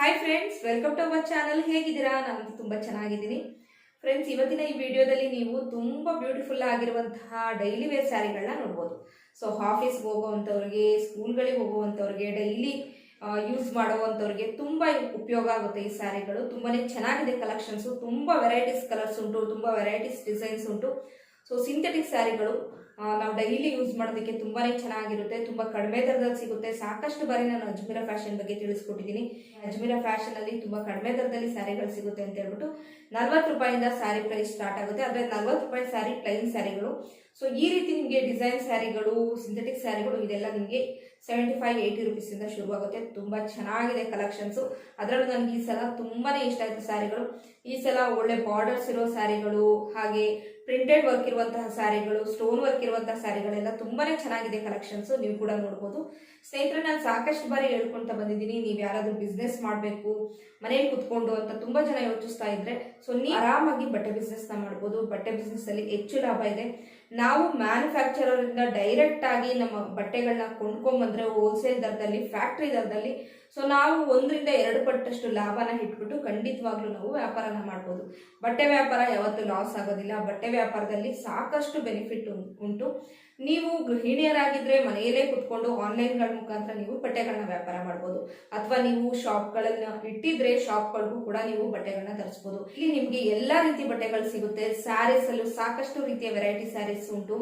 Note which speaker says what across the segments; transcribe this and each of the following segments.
Speaker 1: Hi friends welcome to our channel ಹೇಗಿದ್ದೀರಾ? ನಾನು ತುಂಬ ಚೆನ್ನಾಗಿದ್ದೀನಿ ಫ್ರೆಂಡ್ಸ್ ಇವತ್ತಿನ ಈ ವಿಡಿಯೋದಲ್ಲಿ ನೀವು ತುಂಬ ಬ್ಯೂಟಿಫುಲ್ ಆಗಿರುವಂತಹ ಡೈಲಿ ವೇರ್ ಸ್ಯಾರಿಗಳನ್ನ ನೋಡ್ಬೋದು. ಸೊ ಆಫೀಸ್ಗೆ ಹೋಗುವಂಥವ್ರಿಗೆ ಸ್ಕೂಲ್ಗಳಿಗೆ ಹೋಗುವಂಥವ್ರಿಗೆ ಡೈಲಿ ಯೂಸ್ ಮಾಡುವಂಥವ್ರಿಗೆ ತುಂಬ ಉಪಯೋಗ ಆಗುತ್ತೆ ಈ ಸ್ಯಾರಿಗಳು ತುಂಬಾ ಚೆನ್ನಾಗಿದೆ ಕಲೆಕ್ಷನ್ಸು ತುಂಬ ವೆರೈಟೀಸ್ ಕಲರ್ಸ್ ಉಂಟು, ತುಂಬ ವೆರೈಟೀಸ್ ಡಿಸೈನ್ಸ್ ಉಂಟು. ಸೊ ಸಿಂಥೆಟಿಕ್ ಸ್ಯಾರಿಗಳು ನಾವು ಡೈಲಿ ಯೂಸ್ ಮಾಡೋದಕ್ಕೆ ತುಂಬಾನೇ ಚೆನ್ನಾಗಿರುತ್ತೆ ತುಂಬಾ ಕಡಿಮೆ ದರದಲ್ಲಿ ಸಿಗುತ್ತೆ. ಸಾಕಷ್ಟು ಬಾರಿ ನಾನು ಅಜ್ಮೀರಾ ಫ್ಯಾಷನ್ ಬಗ್ಗೆ ತಿಳಿಸ್ಕೊಟ್ಟಿದ್ದೀನಿ. ಅಜ್ಮೀರಾ ಫ್ಯಾಷನ್ ಅಲ್ಲಿ ತುಂಬಾ ಕಡಿಮೆ ದರದಲ್ಲಿ ಸ್ಯಾರಿಗಳು ಸಿಗುತ್ತೆ ಅಂತ ಹೇಳ್ಬಿಟ್ಟು ನಲ್ವತ್ತು ರೂಪಾಯಿಂದ ಸ್ಯಾರಿ ಪ್ರೈಸ್ ಸ್ಟಾರ್ಟ್ ಆಗುತ್ತೆ. ಆದರೆ ನಲ್ವತ್ತು ರೂಪಾಯಿ ಸ್ಯಾರಿ ಪ್ಲೈನ್ ಸ್ಯಾರಿಗಳು ಸೊ ಈ ರೀತಿ ನಿಮಗೆ ಡಿಸೈನ್ ಸ್ಯಾರಿಗಳು ಸಿಂಥೆಟಿಕ್ ಸ್ಯಾರಿಗಳು ಇದೆಲ್ಲ ನಿಮಗೆ ಸೆವೆಂಟಿ ಫೈವ್ ಏಯ್ಟಿ ರುಪೀಸಿಂದ ಶುರುವಾಗುತ್ತೆ. ತುಂಬ ಚೆನ್ನಾಗಿದೆ ಕಲೆಕ್ಷನ್ಸು ಅದರಲ್ಲೂ ನನಗೆ ಈ ಸಲ ತುಂಬಾನೇ ಇಷ್ಟ ಆಯಿತು ಸ್ಯಾರಿಗಳು ಈ ಸಲ ಒಳ್ಳೆ ಬಾರ್ಡರ್ಸ್ ಇರೋ ಸ್ಯಾರಿಗಳು ಹಾಗೆ ಪ್ರಿಂಟೆಡ್ ವರ್ಕ್ ಇರುವಂತಹ ಸ್ಯಾರಿಗಳು ಸ್ಟೋನ್ ವರ್ಕ್ ಇರುವಂತಹ ಸ್ಯಾರಿಗಳೆಲ್ಲ ತುಂಬಾನೇ ಚೆನ್ನಾಗಿದೆ ಕಲೆಕ್ಷನ್ಸ್ ನೀವು ಕೂಡ ನೋಡ್ಬೋದು. ಸ್ನೇಹಿತರೆ, ನಾನು ಸಾಕಷ್ಟು ಬಾರಿ ಹೇಳ್ಕೊಂತ ಬಂದಿದ್ದೀನಿ. ನೀವು ಯಾರಾದ್ರೂ ಬಿಸ್ನೆಸ್ ಮಾಡಬೇಕು, ಮನೇಲಿ ಕುತ್ಕೊಂಡು ಅಂತ ತುಂಬಾ ಜನ ಯೋಚಿಸ್ತಾ ಇದ್ರೆ ಸೊ ನೀವು ಆರಾಮಾಗಿ ಬಟ್ಟೆ ಬಿಸ್ನೆಸ್ನ ಮಾಡ್ಬೋದು. ಬಟ್ಟೆ ಬಿಸ್ನೆಸ್ ಅಲ್ಲಿ ಹೆಚ್ಚು ಲಾಭ ಇದೆ. ನಾವು ಮ್ಯಾನುಫ್ಯಾಕ್ಚರರ್ ಇಂದ ಡೈರೆಕ್ಟ್ ಆಗಿ ನಮ್ಮ ಬಟ್ಟೆಗಳನ್ನ ಕೊಂಡ್ಕೊಂಬಂದ್ರೆ ಹೋಲ್ಸೇಲ್ ದರದಲ್ಲಿ ಫ್ಯಾಕ್ಟ್ರಿ ದರದಲ್ಲಿ ಸೊ ನಾವು ಒಂದರಿಂದ ಎರಡು ಪಟ್ಟಷ್ಟು ಲಾಭನ ಇಟ್ಬಿಟ್ಟು ಖಂಡಿತವಾಗ್ಲೂ ನಾವು ವ್ಯಾಪಾರನ ಮಾಡ್ಬೋದು. ಬಟ್ಟೆ ವ್ಯಾಪಾರ ಯಾವತ್ತೂ ಲಾಸ್ ಆಗೋದಿಲ್ಲ. ಬಟ್ಟೆ ವ್ಯಾಪಾರದಲ್ಲಿ ಸಾಕಷ್ಟು ಬೆನಿಫಿಟ್ ಉಂಟು. ನೀವು ಗೃಹಿಣಿಯರಾಗಿದ್ರೆ ಮನೆಯಲ್ಲೇ ಕುತ್ಕೊಂಡು ಆನ್ಲೈನ್ಗಳ ಮುಖಾಂತರ ನೀವು ಬಟ್ಟೆಗಳನ್ನ ವ್ಯಾಪಾರ ಮಾಡ್ಬೋದು. ಅಥವಾ ನೀವು ಶಾಪ್ಗಳನ್ನ ಇಟ್ಟಿದ್ರೆ ಶಾಪ್ಗಳಿಗೂ ಕೂಡ ನೀವು ಬಟ್ಟೆಗಳನ್ನ ತರಿಸ್ಬೋದು. ಇಲ್ಲಿ ನಿಮಗೆ ಎಲ್ಲಾ ರೀತಿ ಬಟ್ಟೆಗಳು ಸಿಗುತ್ತೆ. ಸ್ಯಾರೀಸ್ ಅಲ್ಲೂ ಸಾಕಷ್ಟು ರೀತಿಯ ವೆರೈಟಿ ಸ್ಯಾರೀಸ್ ಉಂಟು.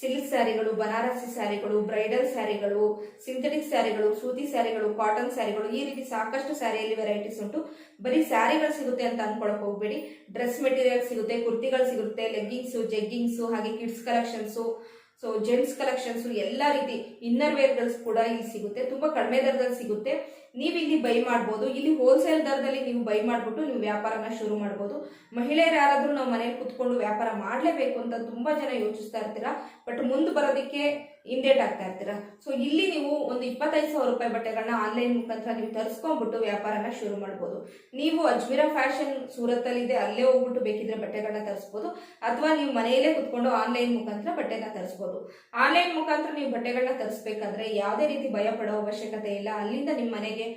Speaker 1: ಸಿಲ್ಕ್ ಸ್ಯಾರಿಗಳು ಬನಾರಸಿ ಸ್ಯಾರಿಗಳು ಬ್ರೈಡಲ್ ಸ್ಯಾರಿಗಳು ಸಿಂಥೆಟಿಕ್ ಸ್ಯಾರಿಗಳು ಸೂತಿ ಸ್ಯಾರಿಗಳು ಕಾಟನ್ ಸ್ಯಾರಿಗಳು ಈ ರೀತಿ ಸಾಕಷ್ಟು ಸ್ಯಾರಿಯಲ್ಲಿ ವೆರೈಟೀಸ್ ಉಂಟು. ಬರೀ ಸ್ಯಾರಿಗಳು ಸಿಗುತ್ತೆ ಅಂತ ಅನ್ಕೊಳಕ್ ಹೋಗ್ಬೇಡಿ. ಡ್ರೆಸ್ ಮೆಟೀರಿಯಲ್ ಸಿಗುತ್ತೆ, ಕುರ್ತಿಗಳು ಸಿಗುತ್ತೆ ಲೆಗ್ಗಿಂಗ್ಸು ಜೆಗ್ಗಿಂಗ್ಸು ಹಾಗೆ kids collections so gents collections ಎಲ್ಲ ರೀತಿ ಇನ್ನರ್ ವೇರ್ಗಳು ಕೂಡ ಇಲ್ಲಿ ಸಿಗುತ್ತೆ. ತುಂಬಾ ಕಡಿಮೆ ದರದಲ್ಲಿ ಸಿಗುತ್ತೆ. ನೀವು ಇಲ್ಲಿ ಬೈ ಮಾಡ್ಬೋದು, ಇಲ್ಲಿ ಹೋಲ್ಸೇಲ್ ದರದಲ್ಲಿ ನೀವು ಬೈ ಮಾಡಿಬಿಟ್ಟು ನೀವು ವ್ಯಾಪಾರನ ಶುರು ಮಾಡ್ಬೋದು. ಮಹಿಳೆಯರು ಯಾರಾದರೂ ನಾವು ಮನೇಲಿ ಕುತ್ಕೊಂಡು ವ್ಯಾಪಾರ ಮಾಡಲೇಬೇಕು ಅಂತ ತುಂಬಾ ಜನ ಯೋಚಿಸ್ತಾ ಇರ್ತೀರಾ? ಬಟ್ ಮುಂದೆ ಬರೋದಕ್ಕೆ ಇಂಡೇಟ್ ಆಗ್ತಾ ಇರ್ತೀರಾ? ಸೊ ಇಲ್ಲಿ ನೀವು ಒಂದು ಇಪ್ಪತ್ತೈದು ಸಾವಿರ ರೂಪಾಯಿ ಬಟ್ಟೆಗಳನ್ನ ಆನ್ಲೈನ್ ಮುಖಾಂತರ ನೀವು ತರಿಸ್ಕೊಂಡ್ಬಿಟ್ಟು ವ್ಯಾಪಾರನ ಶುರು ಮಾಡ್ಬೋದು. ನೀವು ಅಜ್ಮೀರ ಫ್ಯಾಷನ್ ಸೂರತ್ತಲ್ಲಿದೆ, ಅಲ್ಲೇ ಹೋಗ್ಬಿಟ್ಟು ಬೇಕಿದ್ರೆ ಬಟ್ಟೆಗಳನ್ನ ತರಿಸ್ಬೋದು. ಅಥವಾ ನೀವು ಮನೆಯಲ್ಲೇ ಕುತ್ಕೊಂಡು ಆನ್ಲೈನ್ ಮುಖಾಂತರ ಬಟ್ಟೆನ ತರಿಸ್ಬೋದು. ಆನ್ಲೈನ್ ಮುಖಾಂತರ ನೀವು ಬಟ್ಟೆಗಳನ್ನ ತರಿಸ್ಬೇಕಾದ್ರೆ ಯಾವುದೇ ರೀತಿ ಭಯ ಅವಶ್ಯಕತೆ ಇಲ್ಲ. ಅಲ್ಲಿಂದ ನಿಮ್ಮ ಮನೆಗೆ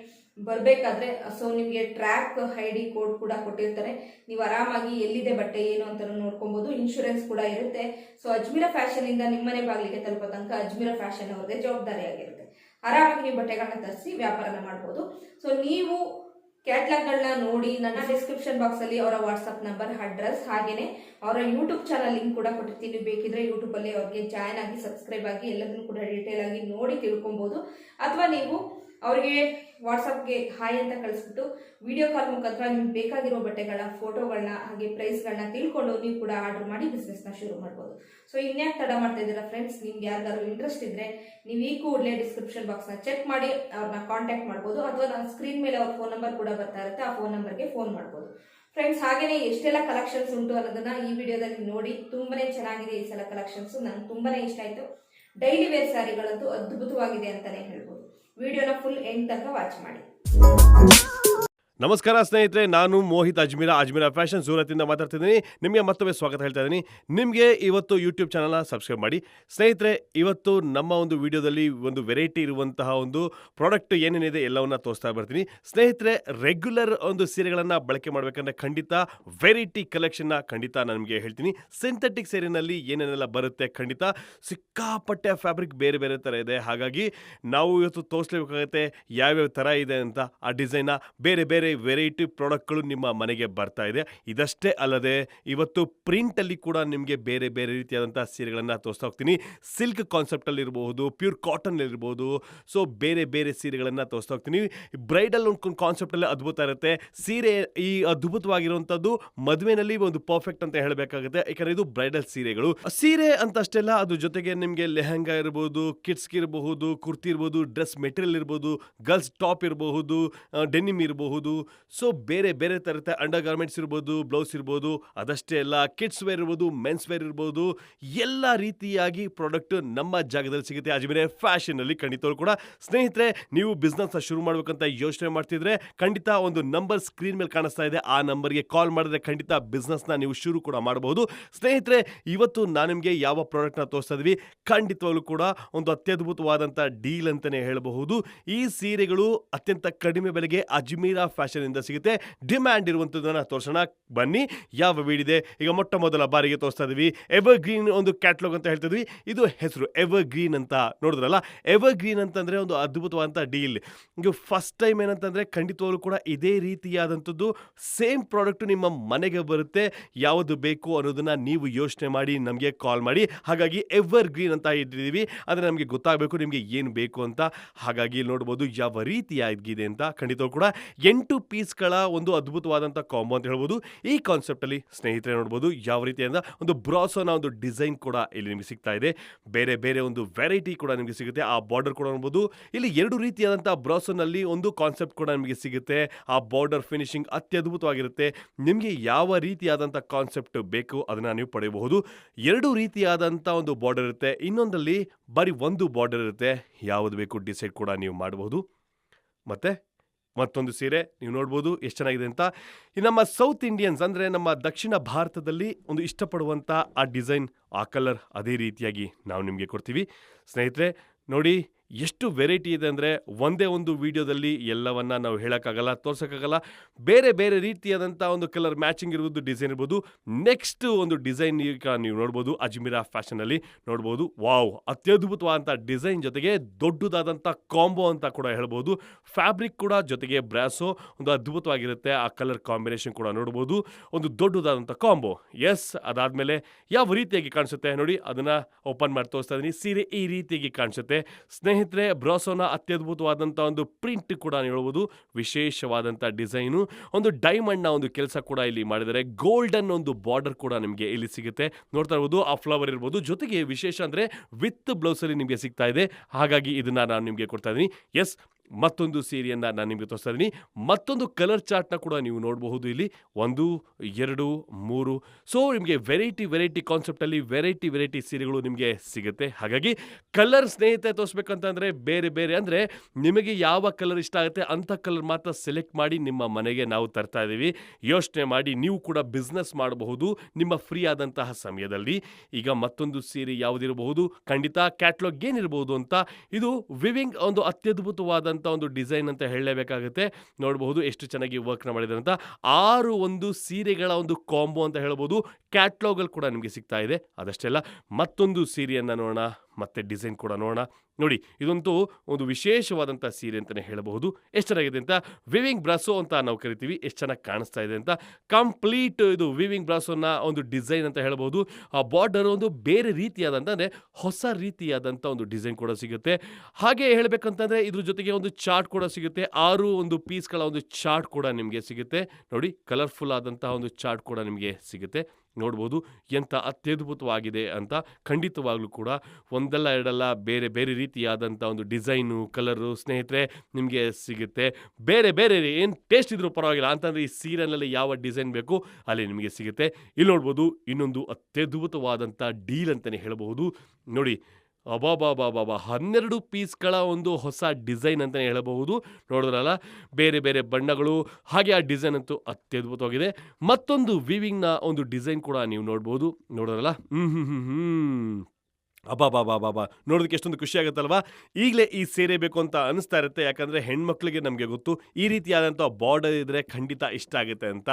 Speaker 1: ಬರಬೇಕಾದ್ರೆ ಸೊ ನಿಮಗೆ ಟ್ರ್ಯಾಕ್ ಐ ಡಿ ಕೋಡ್ ಕೂಡ ಕೊಟ್ಟಿರ್ತಾರೆ. ನೀವು ಆರಾಮಾಗಿ ಎಲ್ಲಿದೆ ಬಟ್ಟೆ, ಏನು ಅಂತ ನೋಡ್ಕೊಬಹುದು ಇನ್ಶೂರೆನ್ಸ್ ಕೂಡ ಇರುತ್ತೆ. ಸೊ ಅಜ್ಮೀರ ಫ್ಯಾಷನ್ ಇಂದ ನಿಮ್ಮನೆ ಬಾಗಿಲಿಗೆ ತಲುಪೋ ತನಕ ಅಜ್ಮೀರ ಫ್ಯಾಷನ್ ಅವ್ರಿಗೆ ಜವಾಬ್ದಾರಿಯಾಗಿರುತ್ತೆ ಆರಾಮಾಗಿ ನೀವು ಬಟ್ಟೆಗಳನ್ನ ತರಿಸಿ ವ್ಯಾಪಾರನ ಮಾಡಬಹುದು ಸೊ ನೀವು ಕ್ಯಾಟ್ಲಾಗ್ಗಳನ್ನ ನೋಡಿ, ನನ್ನ ಡಿಸ್ಕ್ರಿಪ್ಷನ್ ಬಾಕ್ಸ್ ಅಲ್ಲಿ ಅವರ ವಾಟ್ಸ್ಆಪ್ ನಂಬರ್ ಅಡ್ರೆಸ್ ಹಾಗೇನೆ. ಅವರ ಯೂಟ್ಯೂಬ್ ಚಾನಲ್ ಲಿಂಕ್ ಕೂಡ ಕೊಟ್ಟಿರ್ತೀನಿ. ಬೇಕಿದ್ರೆ ಯೂಟ್ಯೂಬ್ ಅಲ್ಲಿ ಅವ್ರಿಗೆ ಜಾಯ್ನ್ ಆಗಿ ಸಬ್ಸ್ಕ್ರೈಬ್ ಆಗಿ, ಎಲ್ಲದನ್ನು ಕೂಡ ಡೀಟೇಲ್ ಆಗಿ ನೋಡಿ ತಿಳ್ಕೊಬಹುದು ಅಥವಾ ನೀವು ಅವ್ರಿಗೆ ವಾಟ್ಸಪ್ಗೆ ಹಾಯ್ ಅಂತ ಕಳಿಸ್ಬಿಟ್ಟು ವಿಡಿಯೋ ಕಾಲ್ ಮುಖಾಂತರ ನಿಮ್ಗೆ ಬೇಕಾಗಿರೋ ಬಟ್ಟೆಗಳ, ಫೋಟೋಗಳನ್ನ, ಹಾಗೆ ಪ್ರೈಸ್ಗಳನ್ನ ತಿಳ್ಕೊಂಡು ನೀವು ಕೂಡ ಆರ್ಡರ್ ಮಾಡಿ ಬಿಸ್ನೆಸ್ನ ಶುರು ಮಾಡ್ಬೋದು. ಸೊ ಇನ್ಯಾಕೆ ತಡ ಮಾಡ್ತಾ ಇದ್ದೀರಾ ಫ್ರೆಂಡ್ಸ್ ನಿಮ್ಗೆ ಯಾರಿಗಾದ್ರು ಇಂಟ್ರೆಸ್ಟ್ ಇದ್ರೆ ನೀವು ಈ ಕೂಡಲೇ ಡಿಸ್ಕ್ರಿಪ್ಷನ್ ಬಾಕ್ಸ್ನ ಚೆಕ್ ಮಾಡಿ ಅವ್ರನ್ನ ಕಾಂಟ್ಯಾಕ್ಟ್ ಮಾಡ್ಬೋದು ಅಥವಾ ನನ್ನ ಸ್ಕ್ರೀನ್ ಮೇಲೆ ಅವ್ರ ಫೋನ್ ನಂಬರ್ ಕೂಡ ಬರ್ತಾ ಇರುತ್ತೆ, ಆ ಫೋನ್ ನಂಬರ್ಗೆ ಫೋನ್ ಮಾಡ್ಬೋದು. ಫ್ರೆಂಡ್ಸ್ ಹಾಗೆಯೇ ಎಷ್ಟೆಲ್ಲ ಕಲೆಕ್ಷನ್ಸ್ ಉಂಟು ಅನ್ನೋದನ್ನ ಈ ವಿಡಿಯೋದಲ್ಲಿ ನೋಡಿ ತುಂಬಾನೇ ಚೆನ್ನಾಗಿದೆ ಈ ಸಲ ಕಲೆಕ್ಷನ್ಸ್ ನಂಗೆ ತುಂಬಾನೇ ಇಷ್ಟ ಆಯಿತು. ಡೈಲಿ ವೇರ್ ಸ್ಯಾರಿಗಳಂತೂ ಅದ್ಭುತವಾಗಿದೆ ಅಂತಾನೆ ಹೇಳ್ಬೋದು. ವಿಡಿಯೋನ ಫುಲ್ ಎಂಡ್ ತನಕ ವಾಚ್ ಮಾಡಿ
Speaker 2: ನಮಸ್ಕಾರ ಸ್ನೇಹಿತರೆ, ನಾನು ಮೋಹಿತ್ ಅಜ್ಮೀರಾ, ಅಜ್ಮೀರ ಫ್ಯಾಷನ್ ಸೂರತ್ತಿಂದ ಮಾತಾಡ್ತಿದ್ದೀನಿ. ನಿಮಗೆ ಮತ್ತೊಮ್ಮೆ ಸ್ವಾಗತ ಹೇಳ್ತಾ ಇದ್ದೀನಿ. ನಿಮಗೆ ಇವತ್ತು ಯೂಟ್ಯೂಬ್ ಚಾನಲ್ನ ಸಬ್ಸ್ಕ್ರೈಬ್ ಮಾಡಿ. ಸ್ನೇಹಿತರೆ, ಇವತ್ತು ನಮ್ಮ ಒಂದು ವಿಡಿಯೋದಲ್ಲಿ ಒಂದು ವೆರೈಟಿ ಇರುವಂತಹ ಒಂದು ಪ್ರಾಡಕ್ಟ್ ಏನೇನಿದೆ ಎಲ್ಲವನ್ನ ತೋರಿಸ್ತಾ ಬರ್ತೀನಿ. ಸ್ನೇಹಿತರೆ ರೆಗ್ಯುಲರ್ ಒಂದು ಸೀರೆಗಳನ್ನು ಬಳಕೆ ಮಾಡಬೇಕಂದ್ರೆ ಖಂಡಿತ ವೆರೈಟಿ ಕಲೆಕ್ಷನ್ನ ಖಂಡಿತ ನಾನು ನಿಮಗೆ ಹೇಳ್ತೀನಿ. ಸಿಂಥೆಟಿಕ್ ಸೀರೆನಲ್ಲಿ ಏನೇನೆಲ್ಲ ಬರುತ್ತೆ ಖಂಡಿತ. ಸಿಕ್ಕಾಪಟ್ಟೆ ಫ್ಯಾಬ್ರಿಕ್ ಬೇರೆ ಬೇರೆ ಥರ ಇದೆ. ಹಾಗಾಗಿ ನಾವು ಇವತ್ತು ತೋರಿಸ್ಲೇಬೇಕಾಗತ್ತೆ ಯಾವ್ಯಾವ ಥರ ಇದೆ ಅಂತ, ಆ ಡಿಸೈನ್ನ ಬೇರೆ ಬೇರೆ ವೆರೈಟಿ ಪ್ರಾಡಕ್ಟ್ಗಳು ನಿಮ್ಮ ಮನೆಗೆ ಬರ್ತಾ ಇದೆ. ಇದಷ್ಟೇ ಅಲ್ಲದೆ ಇವತ್ತು ಪ್ರಿಂಟಲ್ಲಿ ಕೂಡ ನಿಮಗೆ ಬೇರೆ ಬೇರೆ ರೀತಿಯಾದಂಥ ಸೀರೆಗಳನ್ನು ತೋರಿಸ್ತಾ ಹೋಗ್ತೀನಿ. ಸಿಲ್ಕ್ ಕಾನ್ಸೆಪ್ಟಲ್ಲಿ ಇರಬಹುದು, ಪ್ಯೂರ್ ಕಾಟನ್ನಲ್ಲಿರ್ಬೋದು ಸೊ, ಬೇರೆ ಬೇರೆ ಸೀರೆಗಳನ್ನು ತೋರಿಸ್ತಾ ಹೋಗ್ತೀನಿ. ಬ್ರೈಡಲ್ ಒಂದು ಕಾನ್ಸೆಪ್ಟಲ್ಲಿ ಅದ್ಭುತ ಇರುತ್ತೆ. ಸೀರೆ ಈ ಅದ್ಭುತವಾಗಿರುವಂಥದ್ದು ಮದುವೆನಲ್ಲಿ ಒಂದು ಪರ್ಫೆಕ್ಟ್ ಅಂತ ಹೇಳಬೇಕಾಗುತ್ತೆ. ಯಾಕಂದರೆ ಇದು ಬ್ರೈಡಲ್ ಸೀರೆಗಳು. ಸೀರೆ ಅಂತ ಅಷ್ಟೆಲ್ಲ ಅದು ಜೊತೆಗೆ ನಿಮಗೆ ಲೆಹಂಗಾ ಇರ್ಬೋದು ಕಿಡ್ಸ್ಗೆ ಇರಬಹುದು, ಕುರ್ತಿ ಇರ್ಬೋದು ಡ್ರೆಸ್ ಮೆಟೀರಿಯಲ್ ಇರ್ಬೋದು ಗರ್ಲ್ಸ್ ಟಾಪ್ ಇರಬಹುದು ಡೆನಿಮ್ ಇರಬಹುದು ಸೊ ಬೇರೆ ಬೇರೆ ಥರದ ಅಂಡರ್ ಗಾರ್ಮೆಂಟ್ಸ್ ಇರ್ಬೋದು, ಬ್ಲೌಸ್ ಇರ್ಬೋದು, ಅದಷ್ಟೇ ಅಲ್ಲ, ಕಿಡ್ಸ್ ವೇರ್ ಇರ್ಬೋದು, ಮೆನ್ಸ್ ವೇರ್ ಇರ್ಬೋದು, ಎಲ್ಲ ರೀತಿಯಾಗಿ ಪ್ರಾಡಕ್ಟ್ ನಮ್ಮ ಜಾಗದಲ್ಲಿ ಸಿಗುತ್ತೆ. ಅಜ್ಮೇಲೆ ಫ್ಯಾಷನಲ್ಲಿ ಖಂಡಿತವರು ಕೂಡ. ಸ್ನೇಹಿತರೆ, ನೀವು ಬಿಸ್ನೆಸ್ನ ಶುರು ಮಾಡಬೇಕಂತ ಯೋಚನೆ ಮಾಡ್ತಿದ್ರೆ ಖಂಡಿತ ಒಂದು ನಂಬರ್ ಸ್ಕ್ರೀನ್ ಮೇಲೆ ಕಾಣಿಸ್ತಾ ಇದೆ. ಆ ನಂಬರ್ಗೆ ಕಾಲ್ ಮಾಡಿದ್ರೆ ಖಂಡಿತ ಬಿಸ್ನೆಸ್ನ ನೀವು ಶುರು ಕೂಡ ಮಾಡಬಹುದು ಸ್ನೇಹಿತರೆ, ಇವತ್ತು ನಾನು ನಿಮಗೆ ಯಾವ ಪ್ರಾಡಕ್ಟ್ನ ತೋರಿಸ್ತಾ ಇದ್ವಿ? ಖಂಡಿತವಾಗ್ಲೂ ಕೂಡ ಒಂದು ಅತ್ಯದ್ಭುತವಾದಂಥ ಡೀಲ್ ಅಂತಲೇ ಹೇಳಬಹುದು. ಈ ಸೀರೆಗಳು ಅತ್ಯಂತ ಕಡಿಮೆ ಬೆಲೆಗೆ ಅಜ್ಮೀರಾ ಫ್ಯಾಷನ್ ಇಂದ ಸಿಗುತ್ತೆ. ಡಿಮ್ಯಾಂಡ್ ಇರುವಂಥದ್ದನ್ನು ತೋರಿಸೋಣ. ಬನ್ನಿ, ಯಾವ ವೀಡಿದೆ? ಈಗ ಮೊಟ್ಟ ಮೊದಲ ಬಾರಿಗೆ ತೋರಿಸ್ತಾ ಇದ್ವಿ. ಎವರ್ ಗ್ರೀನ್ ಒಂದು ಕ್ಯಾಟ್ಲಾಗ್ ಅಂತ ಹೇಳ್ತಿದ್ವಿ ಇದು ಹೆಸರು ಎವರ್ ಗ್ರೀನ್ ಅಂತ. ನೋಡಿದ್ರಲ್ಲ? ಎವರ್ ಗ್ರೀನ್ ಅಂತಂದರೆ ಒಂದು ಅದ್ಭುತವಾದಂಥ ಡೀಲ್ ಈಗ ಫಸ್ಟ್ ಟೈಮ್ ಏನಂತಂದರೆ ಖಂಡಿತವಾಗ್ಲೂ ಕೂಡ ಇದೇ ರೀತಿಯಾದಂಥದ್ದು ಸೇಮ್ ಪ್ರಾಡಕ್ಟ್ ನಿಮ್ಮ ಮನೆಗೆ ಬರುತ್ತೆ. ಯಾವುದು ಬೇಕು ಅನ್ನೋದನ್ನು ನೀವು ಯೋಚನೆ ಮಾಡಿ, ನಮಗೆ ಕಾಲ್ ಮಾಡಿ. ಹಾಗಾಗಿ ಎವರ್ ಗ್ರೀನ್ ಅಂತ ಇಟ್ಟಿದ್ದೀವಿ ಅಂದರೆ ನಮಗೆ ಗೊತ್ತಾಗಬೇಕು ನಿಮಗೆ ಏನು ಬೇಕು ಅಂತ. ಹಾಗಾಗಿ ನೋಡ್ಬೋದು ಯಾವ ರೀತಿಯಾಗಿದೆ ಅಂತ. ಖಂಡಿತವಾಗ ಕೂಡ ಎಂಟು ಪೀಸ್ಗಳ ಒಂದು ಅದ್ಭುತವಾದಂಥ ಕಾಂಬೋ ಅಂತ ಹೇಳ್ಬೋದು. ಈ ಕಾನ್ಸೆಪ್ಟಲ್ಲಿ ಸ್ನೇಹಿತರೆ ನೋಡ್ಬೋದು, ಯಾವ ರೀತಿಯಿಂದ ಒಂದು ಬ್ರಾಸೋನ ಒಂದು ಡಿಸೈನ್ ಕೂಡ ಇಲ್ಲಿ ನಿಮಗೆ ಸಿಗ್ತಾ ಇದೆ. ಬೇರೆ ಬೇರೆ ಒಂದು ವೆರೈಟಿ ಕೂಡ ನಿಮಗೆ ಸಿಗುತ್ತೆ. ಆ ಬಾರ್ಡರ್ ಕೂಡ ನೋಡ್ಬೋದು. ಇಲ್ಲಿ ಎರಡು ರೀತಿಯಾದಂಥ ಬ್ರಾಸೋನಲ್ಲಿ ಒಂದು ಕಾನ್ಸೆಪ್ಟ್ ಕೂಡ ನಿಮಗೆ ಸಿಗುತ್ತೆ. ಆ ಬಾರ್ಡರ್ ಫಿನಿಶಿಂಗ್ ಅತ್ಯದ್ಭುತವಾಗಿರುತ್ತೆ. ನಿಮಗೆ ಯಾವ ರೀತಿಯಾದಂಥ ಕಾನ್ಸೆಪ್ಟ್ ಬೇಕು ಅದನ್ನು ನೀವು ಪಡೆಯಬಹುದು. ಎರಡು ರೀತಿಯಾದಂಥ ಒಂದು ಬಾರ್ಡರ್ ಇರುತ್ತೆ. ಇನ್ನೊಂದಲ್ಲಿ ಬರೀ ಒಂದು ಬಾರ್ಡರ್ ಇರುತ್ತೆ. ಯಾವುದು ಬೇಕು ಡಿಸೈಡ್ ಕೂಡ ನೀವು ಮಾಡಬಹುದು ಮತ್ತೆ ಮತ್ತೊಂದು ಸೀರೆ ನೀವು ನೋಡ್ಬೋದು ಎಷ್ಟು ಚೆನ್ನಾಗಿದೆ ಅಂತ. ಈ ನಮ್ಮ ಸೌತ್ ಇಂಡಿಯನ್ಸ್ ಅಂದರೆ ನಮ್ಮ ದಕ್ಷಿಣ ಭಾರತದಲ್ಲಿ ಒಂದು ಇಷ್ಟಪಡುವಂಥ ಆ ಡಿಸೈನ್ ಆ ಕಲರ್ ಅದೇ ರೀತಿಯಾಗಿ ನಾವು ನಿಮಗೆ ಕೊಡ್ತೀವಿ. ಸ್ನೇಹಿತರೆ, ನೋಡಿ ಎಷ್ಟು ವೆರೈಟಿ ಇದೆ ಅಂದರೆ ಒಂದೇ ಒಂದು ವಿಡಿಯೋದಲ್ಲಿ ಎಲ್ಲವನ್ನು ನಾವು ಹೇಳೋಕ್ಕಾಗಲ್ಲ, ತೋರ್ಸೋಕ್ಕಾಗಲ್ಲ. ಬೇರೆ ಬೇರೆ ರೀತಿಯಾದಂಥ ಒಂದು ಕಲರ್ ಮ್ಯಾಚಿಂಗ್ ಇರ್ಬೋದು ಡಿಸೈನ್ ಇರ್ಬೋದು. ನೆಕ್ಸ್ಟ್ ಒಂದು ಡಿಸೈನ್ ಈಗ ನೀವು ನೋಡ್ಬೋದು, ಅಜ್ಮೀರಾ ಫ್ಯಾಷನಲ್ಲಿ ನೋಡ್ಬೋದು. ವಾವ್ ಅತ್ಯದ್ಭುತವಾದಂಥ ಡಿಸೈನ್ ಜೊತೆಗೆ ದೊಡ್ಡದಾದಂಥ ಕಾಂಬೋ ಅಂತ ಕೂಡ ಹೇಳ್ಬೋದು. ಫ್ಯಾಬ್ರಿಕ್ ಕೂಡ ಜೊತೆಗೆ ಬ್ರಾಸೋ ಒಂದು ಅದ್ಭುತವಾಗಿರುತ್ತೆ. ಆ ಕಲರ್ ಕಾಂಬಿನೇಷನ್ ಕೂಡ ನೋಡ್ಬೋದು. ಒಂದು ದೊಡ್ಡದಾದಂಥ ಕಾಂಬೋ ಎಸ್ ಅದಾದಮೇಲೆ ಯಾವ ರೀತಿಯಾಗಿ ಕಾಣಿಸುತ್ತೆ ನೋಡಿ, ಅದನ್ನು ಓಪನ್ ಮಾಡಿ ತೋರಿಸ್ತಾ ಇದ್ದೀನಿ ಸೀರೆ ಈ ರೀತಿಯಾಗಿ ಕಾಣಿಸುತ್ತೆ. ಸ್ನೇಹಿತರೆ, ಬ್ರಾಸೋನ ಅತ್ಯದ್ಭುತವಾದಂಥ ಒಂದು ಪ್ರಿಂಟ್ ಕೂಡ ಹೇಳ್ಬೋದು. ವಿಶೇಷವಾದಂಥ ಡಿಸೈನು. ಒಂದು ಡೈಮಂಡ್ನ ಒಂದು ಕೆಲಸ ಕೂಡ ಇಲ್ಲಿ ಮಾಡಿದರೆ ಗೋಲ್ಡನ್ ಒಂದು ಬಾರ್ಡರ್ ಕೂಡ ನಿಮಗೆ ಇಲ್ಲಿ ಸಿಗುತ್ತೆ. ನೋಡ್ತಾ ಇರ್ಬೋದು, ಆ ಫ್ಲವರ್ ಇರ್ಬೋದು. ಜೊತೆಗೆ ವಿಶೇಷ ಅಂದರೆ ವಿತ್ ಬ್ಲೌಸಲ್ಲಿ ನಿಮಗೆ ಸಿಗ್ತಾ ಇದೆ. ಹಾಗಾಗಿ ಇದನ್ನ ನಾನು ನಿಮಗೆ ಕೊಡ್ತಾ ಇದ್ದೀನಿ. ಎಸ್ ಮತ್ತೊಂದು ಸೀರೆಯನ್ನು ನಾನು ನಿಮಗೆ ತೋರಿಸ್ತಾ ಮತ್ತೊಂದು ಕಲರ್ ಚಾರ್ಟ್ನ ಕೂಡ ನೀವು ನೋಡಬಹುದು ಇಲ್ಲಿ. ಒಂದು, ಎರಡು, ಮೂರು. ಸೊ ನಿಮಗೆ ವೆರೈಟಿ ವೆರೈಟಿ ಕಾನ್ಸೆಪ್ಟಲ್ಲಿ ವೆರೈಟಿ ವೆರೈಟಿ ಸೀರೆಗಳು ನಿಮಗೆ ಸಿಗುತ್ತೆ. ಹಾಗಾಗಿ ಕಲರ್ ಸ್ನೇಹಿತೆ ತೋರಿಸ್ಬೇಕಂತಂದರೆ ಬೇರೆ ಬೇರೆ ಅಂದರೆ ನಿಮಗೆ ಯಾವ ಕಲರ್ ಇಷ್ಟ ಆಗುತ್ತೆ ಅಂಥ ಕಲರ್ ಮಾತ್ರ ಸೆಲೆಕ್ಟ್ ಮಾಡಿ ನಿಮ್ಮ ಮನೆಗೆ ನಾವು ತರ್ತಾ ಇದ್ದೀವಿ ಯೋಚನೆ ಮಾಡಿ ನೀವು ಕೂಡ ಬಿಸ್ನೆಸ್ ಮಾಡಬಹುದು ನಿಮ್ಮ ಫ್ರೀ ಆದಂತಹ ಸಮಯದಲ್ಲಿ. ಈಗ ಮತ್ತೊಂದು ಸೀರೆ ಯಾವುದಿರಬಹುದು? ಖಂಡಿತ ಕ್ಯಾಟ್ಲಾಗ್ ಏನಿರಬಹುದು ಅಂತ. ಇದು ವಿವಿಂಗ್ ಒಂದು ಅತ್ಯದ್ಭುತವಾದಂಥ ಒಂದು ಡಿಸೈನ್ ಅಂತ ಹೇಳಲೇಬೇಕಾಗುತ್ತೆ. ನೋಡಬಹುದು ಎಷ್ಟು ಚೆನ್ನಾಗಿ ವರ್ಕ್ನ ಮಾಡಿದ್ದಾರೆ ಅಂತ. ಆರು ಒಂದು ಸೀರೆಗಳ ಒಂದು ಕಾಂಬೋ ಅಂತ ಹೇಳ್ಬೋದು ಕ್ಯಾಟ್ಲಾಗಲ್ಲಿ ಕೂಡ ನಿಮಗೆ ಸಿಗ್ತಾ ಇದೆ. ಅದಷ್ಟೇ ಅಲ್ಲ, ಮತ್ತೊಂದು ಸೀರೆಯನ್ನು ನೋಡೋಣ. ಮತ್ತೆ ಡಿಸೈನ್ ಕೂಡ ನೋಡೋಣ. ನೋಡಿ ಇದಂತೂ ಒಂದು ವಿಶೇಷವಾದಂಥ ಸೀರೆ ಅಂತಲೇ ಹೇಳಬಹುದು. ಎಷ್ಟು ಚೆನ್ನಾಗಿದೆ ಅಂತ? ವಿವಿಂಗ್ ಬ್ರಾಸೋ ಅಂತ ನಾವು ಕರಿತೀವಿ. ಎಷ್ಟು ಚೆನ್ನಾಗಿ ಕಾಣಿಸ್ತಾ ಇದೆ ಅಂತ? ಕಂಪ್ಲೀಟ್ ಇದು ವಿವಿಂಗ್ ಬ್ರಾಸೋನ ಒಂದು ಡಿಸೈನ್ ಅಂತ ಹೇಳ್ಬೋದು ಆ ಬಾರ್ಡರ್ ಒಂದು ಬೇರೆ ರೀತಿಯಾದಂಥ ಅಂದರೆ ಹೊಸ ರೀತಿಯಾದಂಥ ಒಂದು ಡಿಸೈನ್ ಕೂಡ ಸಿಗುತ್ತೆ. ಹಾಗೆ ಹೇಳಬೇಕಂತಂದರೆ ಇದ್ರ ಜೊತೆಗೆ ಒಂದು ಚಾರ್ಟ್ ಕೂಡ ಸಿಗುತ್ತೆ. ಆರು ಒಂದು ಪೀಸ್ಗಳ ಒಂದು ಚಾರ್ಟ್ ಕೂಡ ನಿಮಗೆ ಸಿಗುತ್ತೆ. ನೋಡಿ ಕಲರ್ಫುಲ್ ಆದಂತಹ ಒಂದು ಚಾರ್ಟ್ ಕೂಡ ನಿಮಗೆ ಸಿಗುತ್ತೆ. ನೋಡ್ಬೋದು. ಎಂಥ ಅತ್ಯದ್ಭುತವಾಗಿದೆ ಅಂತ ಖಂಡಿತವಾಗ್ಲೂ ಕೂಡ ಒಂದಲ್ಲ ಎರಡಲ್ಲ ಬೇರೆ ಬೇರೆ ರೀತಿಯಾದಂಥ ಒಂದು ಡಿಸೈನು, ಕಲರು, ಸ್ನೇಹಿತರೆ ನಿಮಗೆ ಸಿಗುತ್ತೆ. ಬೇರೆ ಬೇರೆ ಏನು ಟೇಸ್ಟ್ ಇದ್ರೂ ಪರವಾಗಿಲ್ಲ. ಅಂತಂದರೆ ಈ ಸೀರೆನಲ್ಲಿ ಯಾವ ಡಿಸೈನ್ ಬೇಕು ಅಲ್ಲಿ ನಿಮಗೆ ಸಿಗುತ್ತೆ. ಇಲ್ಲಿ ನೋಡ್ಬೋದು ಇನ್ನೊಂದು ಅತ್ಯದ್ಭುತವಾದಂಥ ಡೀಲ್ ಅಂತಲೇ ಹೇಳಬಹುದು. ನೋಡಿ ಅಬಾಬಾಬಾಬಾಬಾ ಹನ್ನೆರಡು ಪೀಸ್ಗಳ ಒಂದು ಹೊಸ ಡಿಸೈನ್ ಅಂತಲೇ ಹೇಳಬಹುದು. ನೋಡಿದ್ರಲ್ಲ, ಬೇರೆ ಬೇರೆ ಬಣ್ಣಗಳು, ಹಾಗೆ ಆ ಡಿಸೈನ್ ಅಂತೂ ಅತ್ಯದ್ಭುತವಾಗಿದೆ. ಮತ್ತೊಂದು ವಿವಿಂಗ್ನ ಒಂದು ಡಿಸೈನ್ ಕೂಡ ನೀವು ನೋಡ್ಬೋದು. ನೋಡೋದ್ರಲ್ಲ? ಬಾ ಬಾ ಬಾ ಅಬಾಬಾಬಾಬಾಬಾ, ನೋಡೋದಕ್ಕೆ ಎಷ್ಟೊಂದು ಖುಷಿ ಆಗುತ್ತಲ್ವಾ? ಈಗಲೇ ಈ ಸೀರೆ ಬೇಕು ಅಂತ ಅನಿಸ್ತಾ ಇರುತ್ತೆ. ಯಾಕಂದರೆ ಹೆಣ್ಮಕ್ಳಿಗೆ ನಮಗೆ ಗೊತ್ತು, ಈ ರೀತಿಯಾದಂಥ ಬಾರ್ಡರ್ ಇದ್ದರೆ ಖಂಡಿತ ಇಷ್ಟ ಆಗುತ್ತೆ ಅಂತ.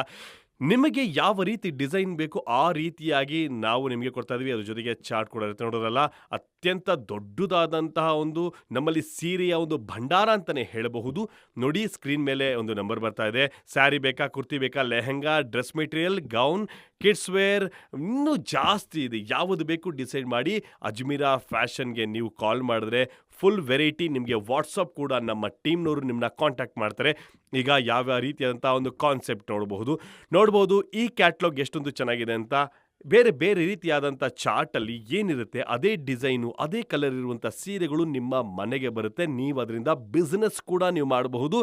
Speaker 2: ನಿಮಗೆ ಯಾವ ರೀತಿ ಡಿಸೈನ್ ಬೇಕು ಆ ರೀತಿಯಾಗಿ ನಾವು ನಿಮಗೆ ಕೊಡ್ತಾ ಇದ್ವಿ ಅದ್ರ ಜೊತೆಗೆ ಚಾರ್ಟ್ ಕೂಡ ಇರುತ್ತೆ ನೋಡೋದಲ್ಲ ಅತ್ಯಂತ ದೊಡ್ಡದಾದಂತಹ ಒಂದು ನಮ್ಮಲ್ಲಿ ಸೀರೆಯ ಒಂದು ಭಂಡಾರ ಅಂತಲೇ ಹೇಳಬಹುದು. ನೋಡಿ, ಸ್ಕ್ರೀನ್ ಮೇಲೆ ಒಂದು ನಂಬರ್ ಬರ್ತಾ ಇದೆ. ಸ್ಯಾರಿ ಬೇಕಾ, ಕುರ್ತಿ ಬೇಕಾ, lehenga, dress material, gown, kids wear, ಇನ್ನೂ ಜಾಸ್ತಿ ಇದೆ. ಯಾವುದು ಬೇಕು ಡಿಸೈಡ್ ಮಾಡಿ. ಅಜ್ಮೀರಾ ಫ್ಯಾಷನ್ಗೆ ನೀವು ಕಾಲ್ ಮಾಡಿದ್ರೆ ಫುಲ್ ವೆರೈಟಿ ನಿಮಗೆ ವಾಟ್ಸಪ್ ಕೂಡ ನಮ್ಮ ಟೀಮ್ನವರು ನಿಮ್ಮನ್ನ ಕಾಂಟ್ಯಾಕ್ಟ್ ಮಾಡ್ತಾರೆ. ಈಗ ಯಾವ್ಯಾವ ರೀತಿಯಾದಂಥ ಒಂದು ಕಾನ್ಸೆಪ್ಟ್ ನೋಡಬಹುದು. ನೋಡ್ಬೋದು ಈ ಕ್ಯಾಟ್ಲಾಗ್ ಎಷ್ಟೊಂದು ಚೆನ್ನಾಗಿದೆ ಅಂತ ಬೇರೆ ಬೇರೆ ರೀತಿಯಾದಂಥ ಚಾರ್ಟಲ್ಲಿ ಏನಿರುತ್ತೆ, ಅದೇ ಡಿಸೈನು, ಅದೇ ಕಲರ್ ಇರುವಂಥ ಸೀರೆಗಳು ನಿಮ್ಮ ಮನೆಗೆ ಬರುತ್ತೆ. ನೀವು ಅದರಿಂದ ಬಿಸ್ನೆಸ್ ಕೂಡ ನೀವು ಮಾಡಬಹುದು.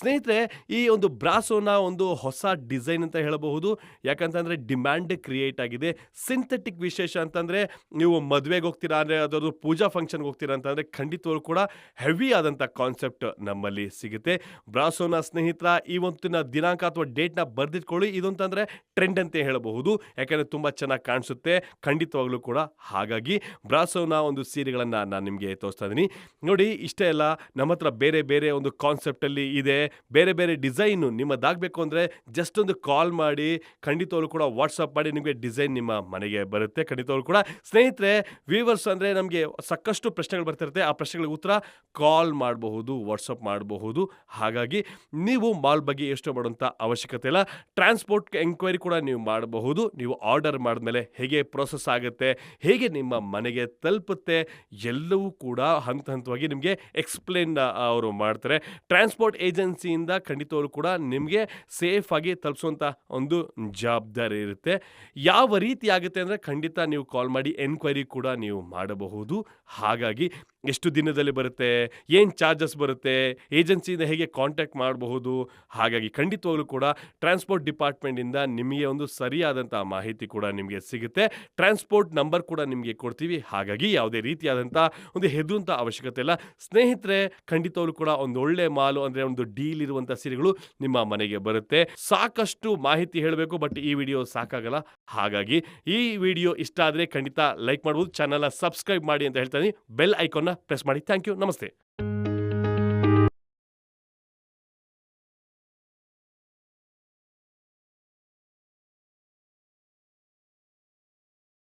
Speaker 2: ಸ್ನೇಹಿತರೆ, ಈ ಒಂದು ಬ್ರಾಸೋನ ಒಂದು ಹೊಸ ಡಿಸೈನ್ ಅಂತ ಹೇಳಬಹುದು. ಯಾಕಂತಂದರೆ ಡಿಮ್ಯಾಂಡ್ ಕ್ರಿಯೇಟ್ ಆಗಿದೆ. ಸಿಂಥೆಟಿಕ್ ವಿಶೇಷ ಅಂತಂದರೆ ನೀವು ಮದುವೆಗೆ ಹೋಗ್ತೀರಾ ಅಂದರೆ ಅದರದ್ದು ಪೂಜಾ ಫಂಕ್ಷನ್ಗೆ ಹೋಗ್ತೀರಾ ಅಂತಂದರೆ ಖಂಡಿತವಾಗ್ಲೂ ಕೂಡ ಹೆವಿ ಆದಂಥ ಕಾನ್ಸೆಪ್ಟ್ ನಮ್ಮಲ್ಲಿ ಸಿಗುತ್ತೆ. ಬ್ರಾಸೋನ ಸ್ನೇಹಿತರ ಈ ಒಂದಿನ ದಿನಾಂಕ ಅಥವಾ ಡೇಟ್ನ ಬರೆದಿಟ್ಕೊಳ್ಳಿ. ಇದು ಅಂತಂದರೆ ಟ್ರೆಂಡ್ ಅಂತ ಹೇಳಬಹುದು. ಯಾಕಂದರೆ ತುಂಬ ಚೆನ್ನಾಗಿ ಕಾಣಿಸುತ್ತೆ. ಖಂಡಿತವಾಗ್ಲೂ ಕೂಡ ಹಾಗಾಗಿ ಬ್ರಾಸೋನ ಒಂದು ಸೀರೆಗಳನ್ನು ನಾನು ನಿಮಗೆ ತೋರಿಸ್ತಾ ಇದ್ದೀನಿ ನೋಡಿ, ಇಷ್ಟೇ ಅಲ್ಲ, ನಮ್ಮ ಹತ್ರ ಬೇರೆ ಬೇರೆ ಒಂದು ಕಾನ್ಸೆಪ್ಟಲ್ಲಿ ಇದೆ. ಬೇರೆ ಬೇರೆ ಡಿಸೈನು ನಿಮ್ಮದಾಗಬೇಕು ಅಂದರೆ ಜಸ್ಟ್ ಒಂದು ಕಾಲ್ ಮಾಡಿ, ಖಂಡಿತವಾಗ್ಲೂ ಕೂಡ ವಾಟ್ಸಪ್ ಮಾಡಿ ನಿಮಗೆ ಡಿಸೈನ್ ನಿಮ್ಮ ಮನೆಗೆ ಬರುತ್ತೆ. ಖಂಡಿತವಾಗ್ಲೂ ಕೂಡ. ಸ್ನೇಹಿತರೆ ವೀವರ್ಸ್ ಅಂದರೆ ನಮಗೆ ಸಾಕಷ್ಟು ಪ್ರಶ್ನೆಗಳು ಬರ್ತಿರುತ್ತೆ. ಆ ಪ್ರಶ್ನೆಗಳಿಗೆ ಉತ್ತರ ಕಾಲ್ ಮಾಡಬಹುದು ವಾಟ್ಸಪ್ ಮಾಡಬಹುದು. ಹಾಗಾಗಿ ನೀವು ಮಾಲ್ ಬಗ್ಗೆ ಯೋಚನೆ ಮಾಡುವಂಥ ಅವಶ್ಯಕತೆ ಇಲ್ಲ. ಟ್ರಾನ್ಸ್ಪೋರ್ಟ್ ಎಂಕ್ವೈರಿ ಕೂಡ ನೀವು ಮಾಡಬಹುದು. ನೀವು ಆರ್ಡರ್ ಮಾಡಿದ್ಮೇಲೆ ಹೇಗೆ ಪ್ರೋಸೆಸ್ ಆಗುತ್ತೆ, ಹೇಗೆ ನಿಮ್ಮ ಮನೆಗೆ ತಲುಪುತ್ತೆ, ಎಲ್ಲವೂ ಕೂಡ ಹಂತ ಹಂತವಾಗಿ ನಿಮಗೆ ಎಕ್ಸ್ಪ್ಲೇನ್ ಅವರು ಮಾಡ್ತಾರೆ. ಟ್ರಾನ್ಸ್ಪೋರ್ಟ್ ಏಜೆನ್ಸಿಯಿಂದ ಖಂಡಿತವಾಗ್ಲೂ ಕೂಡ ನಿಮಗೆ ಸೇಫ್ ಆಗಿ ತಲುಪಿಸುವಂಥ ಒಂದು ಜವಾಬ್ದಾರಿ ಇರುತ್ತೆ. ಯಾವ ರೀತಿ ಆಗುತ್ತೆ ಅಂದರೆ ಖಂಡಿತ ನೀವು ಕಾಲ್ ಮಾಡಿ ಎನ್ಕ್ವೈರಿ ಕೂಡ ನೀವು ಮಾಡಬಹುದು. ಹಾಗಾಗಿ ಎಷ್ಟು ದಿನದಲ್ಲಿ ಬರುತ್ತೆ, ಏನು ಚಾರ್ಜಸ್ ಬರುತ್ತೆ ಏಜೆನ್ಸಿಯಿಂದ ಹೇಗೆ ಕಾಂಟ್ಯಾಕ್ಟ್ ಮಾಡಬಹುದು, ಹಾಗಾಗಿ ಖಂಡಿತವಾಗ್ಲೂ ಕೂಡ ಟ್ರಾನ್ಸ್ಪೋರ್ಟ್ ಡಿಪಾರ್ಟ್ಮೆಂಟಿಂದ ನಿಮಗೆ ಒಂದು ಸರಿಯಾದಂಥ ಮಾಹಿತಿ ಕೂಡ ನಿಮಗೆ ಸಿಗುತ್ತೆ. ಟ್ರಾನ್ಸ್ಪೋರ್ಟ್ ನಂಬರ್ ಕೂಡ ನಿಮಗೆ ಕೊಡ್ತೀವಿ. ಹಾಗಾಗಿ ಯಾವುದೇ ರೀತಿಯಾದಂಥ ಒಂದು ಹೆದರುವಂಥ ಅವಶ್ಯಕತೆ ಇಲ್ಲ. ಸ್ನೇಹಿತರೆ, ಖಂಡಿತವಾಗ್ಲೂ ಕೂಡ ಒಂದು ಒಳ್ಳೆ ಮಾಲು ಅಂದರೆ ಒಂದು ಡೀಲ್ ಇರುವಂಥ ಸೀರೆಗಳು ನಿಮ್ಮ ಮನೆಗೆ ಬರುತ್ತೆ. ಸಾಕಷ್ಟು ಮಾಹಿತಿ ಹೇಳಬೇಕು, ಬಟ್ ಈ ವಿಡಿಯೋ ಸಾಕಾಗಲ್ಲ. ಹಾಗಾಗಿ ಈ ವಿಡಿಯೋ ಇಷ್ಟ ಆದರೆ ಖಂಡಿತ ಲೈಕ್ ಮಾಡ್ಬೋದು. ಚಾನಲ್ನ ಸಬ್ಸ್ಕ್ರೈಬ್ ಮಾಡಿ ಅಂತ ಹೇಳ್ತಾ ಬೆಲ್ ಐಕಾನ್ನ ಪ್ರೆಸ್ ಮಾಡಿ. Thank you. ನಮಸ್ತೆ.